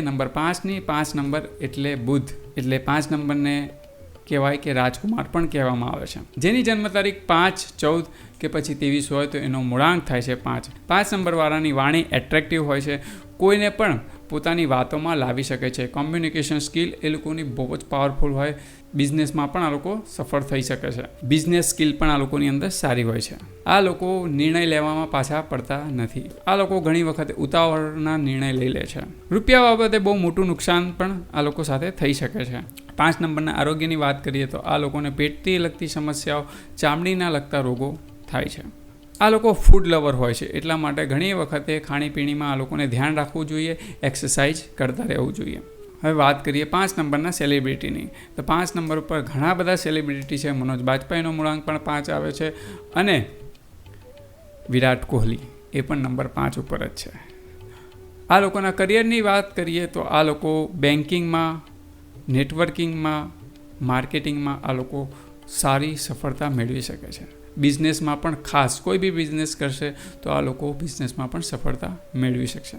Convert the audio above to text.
Number પાંચની પાંચ number એટલે બુધ એટલે પાંચ નંબરને કહેવાય કે રાજકુમાર પણ કહેવામાં આવે છે. જેની જન્મ તારીખ પાંચ, ચૌદ કે પછી ત્રેવીસ હોય તો એનો મૂળાંક થાય છે પાંચ. પાંચ નંબરવાળાની વાણી એટ્રેક્ટિવ હોય છે. કોઈને પણ પોતાની વાતોમાં લાવી શકે છે. કોમ્યુનિકેશન સ્કિલ એ લોકોની બહુ જ પાવરફુલ હોય. બિઝનેસમાં પણ આ લોકો સફળ થઈ શકે છે. બિઝનેસ સ્કિલ પણ આ લોકોની અંદર સારી હોય છે. આ લોકો નિર્ણય લેવામાં પાછા પડતા નથી. આ લોકો ઘણી વખત ઉતાવળના નિર્ણય લઈ લે છે. રૂપિયા બાબતે બહુ મોટું નુકસાન પણ આ લોકો સાથે થઈ શકે છે. પાંચ નંબરના આરોગ્યની વાત કરીએ તો આ લોકોને પેટથી લગતી સમસ્યાઓ, ચામડીના લગતા રોગો થાય છે. આ લોકો ફૂડ લવર હોય છે. એટલા માટે ઘણી વખતે ખાણીપીણીમાં આ લોકોને ધ્યાન રાખવું જોઈએ એક્સરસાઇઝ કરતા રહેવું જોઈએ. હવે વાત કરીએ પાંચ નંબરના સેલિબ્રિટીની તો પાંચ નંબર ઉપર ઘણા બધા સેલિબ્રિટી છે. મનોજ બાજપાઈનો મૂળાંક પણ પાંચ આવે છે અને વિરાટ કોહલી એ પણ નંબર પાંચ ઉપર જ છે. આ લોકોના કરિયરની વાત કરીએ તો આ લોકો બેન્કિંગમાં નેટવર્કિંગમાં માર્કેટિંગમાં આ લોકો સારી સફળતા મેળવી શકે છે. બિઝનેસમાં પણ ખાસ કોઈ બી બિઝનેસ કરશે તો આ લોકો બિઝનેસમાં પણ સફળતા મેળવી શકશે.